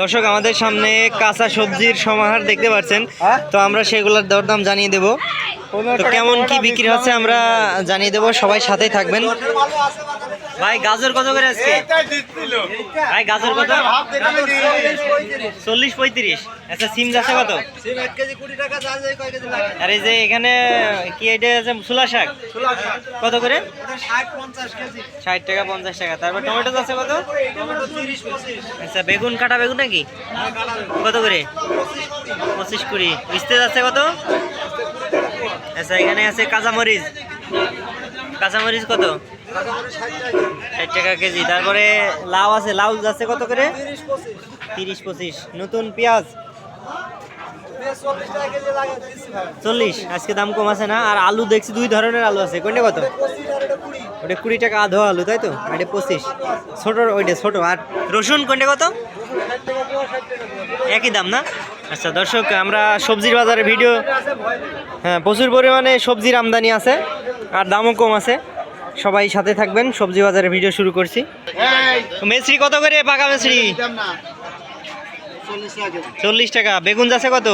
দর্শক আমাদের সামনে কাঁচা সবজির সমাহার দেখতে পাচ্ছেন। তো আমরা সেগুলোর দরদাম জানিয়ে দেব। তো কেমন কি বিক্রি হচ্ছে আমরা জানিয়ে দেব সবাই সাথেই থাকবেন। ভাই গাজর কত করে আজকে? ভাই গাজর কত? চল্লিশ পঁয়ত্রিশ। আচ্ছা সিম যাচ্ছে কত? আর এই যে এখানে কি এটা আছে? ছোলা শাক? কত করে? ষাট টাকা পঞ্চাশ টাকা। তারপর টমেটো যাচ্ছে কত? আচ্ছা বেগুন কাটা বেগুন নাকি? কত করে? পঁচিশ কুড়ি। মিস্তে যাচ্ছে কত? আচ্ছা এখানে আছে কাঁচামরিচ। কাঁচামরিচ কত? ষাট টাকা কেজি। তারপরে লাউ আছে, লাউ যাচ্ছে কত করে? তিরিশ পঁচিশ। নতুন পেঁয়াজ? চল্লিশ। আজকে দাম কম আছে না? আর আলু দেখছি দুই ধরনের আলু আছে। কোনটা কত? ওটা কুড়ি টাকা আধো আলু, তাই তো? এটা পঁচিশ। ছোট, ওইটা ছোট। আর রসুন কোনটা কত? একই দাম না? আচ্ছা দর্শক, আমরা সবজির বাজারে ভিডিও হ্যাঁ প্রচুর পরিমাণে সবজির আমদানি আছে। আর দামও কম আছে। সবাই সাথে থাকবেন সবজি বাজারে ভিডিও শুরু করছি। মেসরি কত করে পাকা মেসরি? চল্লিশ টাকা বেগুন যাচ্ছে কত?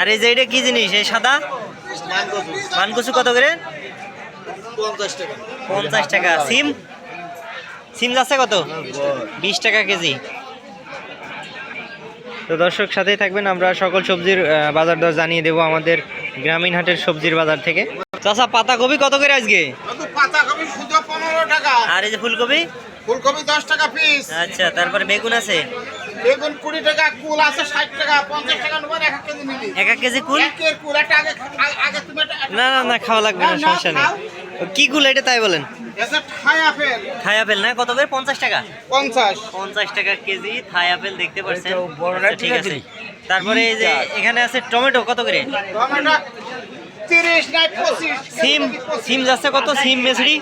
আর এই যে এটা কি জিনিস? এই সাদা? মানকচু কত করে? পঞ্চাশ টাকা। সিম? সিম যাচ্ছে কত? বিশ টাকা কেজি। তো দর্শক সাথেই থাকবেন আমরা সকল সবজির বাজার দর জানিয়ে দেবো আমাদের গ্রামীণ হাটের সবজির বাজার থেকে। চাষা পাতাকপি কত করে আজকে? পাতাকপি শুধু পনেরো টাকা। আর এই যে ফুলকপি? ফুলকপি দশ টাকা পিস আচ্ছা তারপরে বেগুন আছে? বেগুন কুড়ি টাকা কুল আছে ষাট টাকা পঞ্চাশ টাকা নেবেন এক এক কেজি নিবি। এক এক কেজি কুল? কুল একটা আগে আগে- আগে তুমি না না না খাওয়া লাগবে না না, না, সমস্যা নেই। কি কুল এটা তাই বলেন? আপেল। থাই আপেল না কত করে? পঞ্চাশ টাকা? পঞ্চাশ। পঞ্চাশ টাকা কেজি থাই আপেল দেখতে পাচ্ছেন। আচ্ছা, ঠিক আছে। তারপরে এই যে এখানে আছে টমেটো কত করে? সিম সিম যাচ্ছে কত? সিম মেসড়ি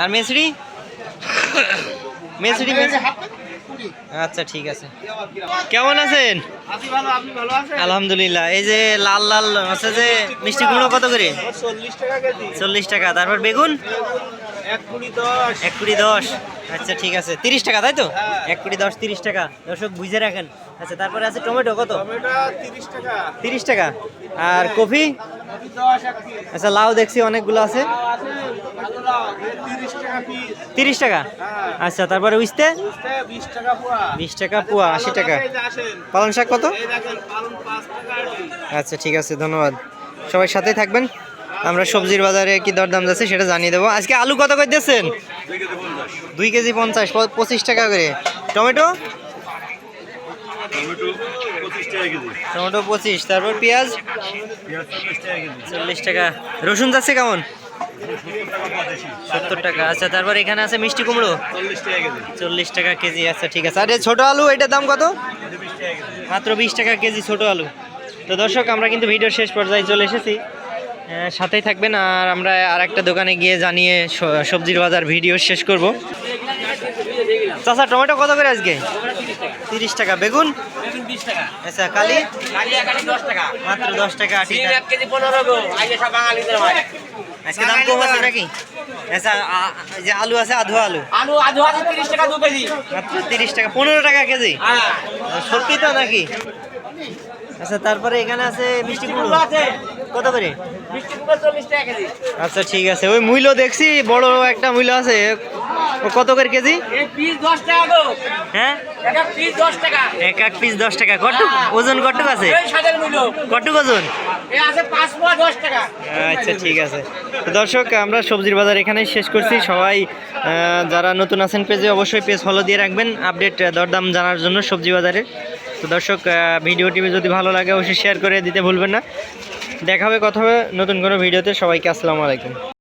আর মেসড়ি মেসড়ি। আচ্ছা ঠিক আছে। কেমন আছেন? আলহামদুলিল্লাহ। এই যে লাল লাল আছে যে মিষ্টি কুমড়ো কত করে? চল্লিশ টাকা তারপর বেগুন এক কুড়ি দশ। আচ্ছা ঠিক আছে। তিরিশ টাকা তাই তো? এক কুড়ি দশ তিরিশ টাকা। দর্শক বুঝে রাখেন। আচ্ছা তারপরে আছে টমেটো কত? তিরিশ টাকা। আর কফি? আচ্ছা লাউ দেখছি অনেকগুলো আছে। তিরিশ টাকা হ্যাঁ। আচ্ছা তারপরে উইস্তে বিশ টাকা পোয়া। পোয়া আশি টাকা। পালং শাক কত। আচ্ছা ঠিক আছে ধন্যবাদ। সবাই সাথে থাকবেন। আমরা সবজির বাজারে কি দরদাম যাচ্ছে সেটা জানিয়ে দেবো। আজকে আলু কত করে দিচ্ছেন দুই কেজি পঞ্চাশ পঁচিশ টাকা করে। টমেটো? টমেটো পঁচিশ তারপর পেঁয়াজ? চল্লিশ টাকা রসুন যাচ্ছে কেমন? সত্তর টাকা। আচ্ছা তারপর এখানে আছে মিষ্টি কুমড়ো? চল্লিশ টাকা কেজি। আচ্ছা ঠিক আছে। আর ছোটো আলু এটার দাম কত? মাত্র বিশ টাকা কেজি ছোট আলু। তো দর্শক আমরা কিন্তু ভিডিওর শেষ পর্যায়ে চলে এসেছি। সাথেই থাকবেন আর আমরা আর একটা দোকানে গিয়ে জানিয়ে সবজির বাজার ভিডিও শেষ করব। চাচা টমেটো কত করে আজকে? তিরিশ টাকা। বেগুন? আচ্ছা কালি? মাত্র দশ টাকা আজকে দাম কম আছে নাকি? আচ্ছা যে আলু আছে আধো আলু। আলু আধু আছে তিরিশ টাকা দু কেজি। মাত্র তিরিশ টাকা পনেরো টাকা কেজি? হ্যাঁ। সত্যি তো নাকি? আচ্ছা তারপরে এখানে আছে মিষ্টি কুমড়ো আছে। কত করে? আচ্ছা ঠিক আছে। ওই মূল্য দেখছি বড় একটা মূল্য আছে। কত করে কেজি? হ্যাঁ? এক এক পিস দশ টাকা। কটুক ওজন কটুক আছে? কটুক ওজন? আচ্ছা ঠিক আছে। তো দর্শক আমরা সবজির বাজার এখানেই শেষ করছি। সবাই যারা নতুন আছেন পেজে অবশ্যই পেজ ফলো দিয়ে রাখবেন। আপডেট দরদাম জানার জন্য সবজি বাজারের তো দর্শক ভিডিওটি যদি ভালো লাগে অবশ্যই শেয়ার করে দিতে ভুলবেন না। দেখা হবে কথা হবে নতুন কোনো ভিডিওতে। সবাইকে আসসালামু আলাইকুম।